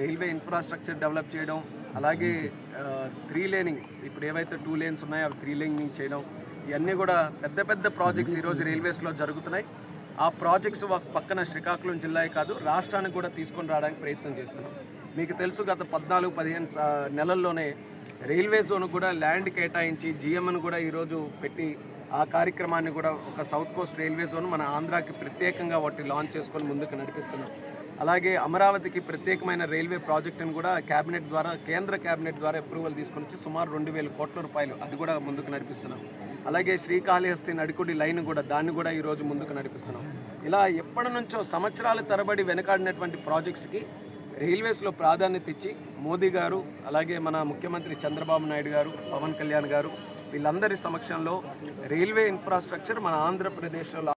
Railway infrastructure develop చేయడం అలాగే three laning ఇప్పుడు ఏవైతే టూ లేన్స్ ఉన్నాయో అవి త్రీ లేనింగ్ చేయడం ఇవన్నీ కూడా పెద్ద పెద్ద ప్రాజెక్ట్స్ ఈరోజు రైల్వేస్లో జరుగుతున్నాయి. ఆ ప్రాజెక్ట్స్ పక్కన శ్రీకాకుళం జిల్లాయే కాదు రాష్ట్రానికి కూడా తీసుకొని రావడానికి ప్రయత్నం చేస్తున్నాం. మీకు తెలుసు గత పద్నాలుగు పదిహేను నెలల్లోనే రైల్వే జోన్ కూడా ల్యాండ్ కేటాయించి జిఎంను కూడా ఈరోజు పెట్టి ఆ కార్యక్రమాన్ని కూడా ఒక సౌత్ కోస్ట్ రైల్వే జోన్ మన ఆంధ్రాకి ప్రత్యేకంగా వాటి లాంచ్ చేసుకొని ముందుకు నడిపిస్తున్నాం. అలాగే అమరావతికి ప్రత్యేకమైన రైల్వే ప్రాజెక్టును కూడా కేబినెట్ ద్వారా కేంద్ర కేబినెట్ ద్వారా అప్రూవల్ తీసుకొని వచ్చి సుమారు రెండు వేల కోట్ల రూపాయలు అది కూడా ముందుకు నడిపిస్తున్నాం. అలాగే శ్రీకాళహస్తి నడికుడి లైన్ కూడా దాన్ని కూడా ఈరోజు ముందుకు నడిపిస్తున్నాం. ఇలా ఎప్పటి నుంచో సంవత్సరాల తరబడి వెనకాడినటువంటి ప్రాజెక్ట్స్కి రైల్వేస్లో ప్రాధాన్యత ఇచ్చి మోదీ గారు అలాగే మన ముఖ్యమంత్రి చంద్రబాబు నాయుడు గారు పవన్ కళ్యాణ్ గారు వీళ్ళందరి సమక్షంలో రైల్వే ఇన్ఫ్రాస్ట్రక్చర్ మన ఆంధ్రప్రదేశ్లో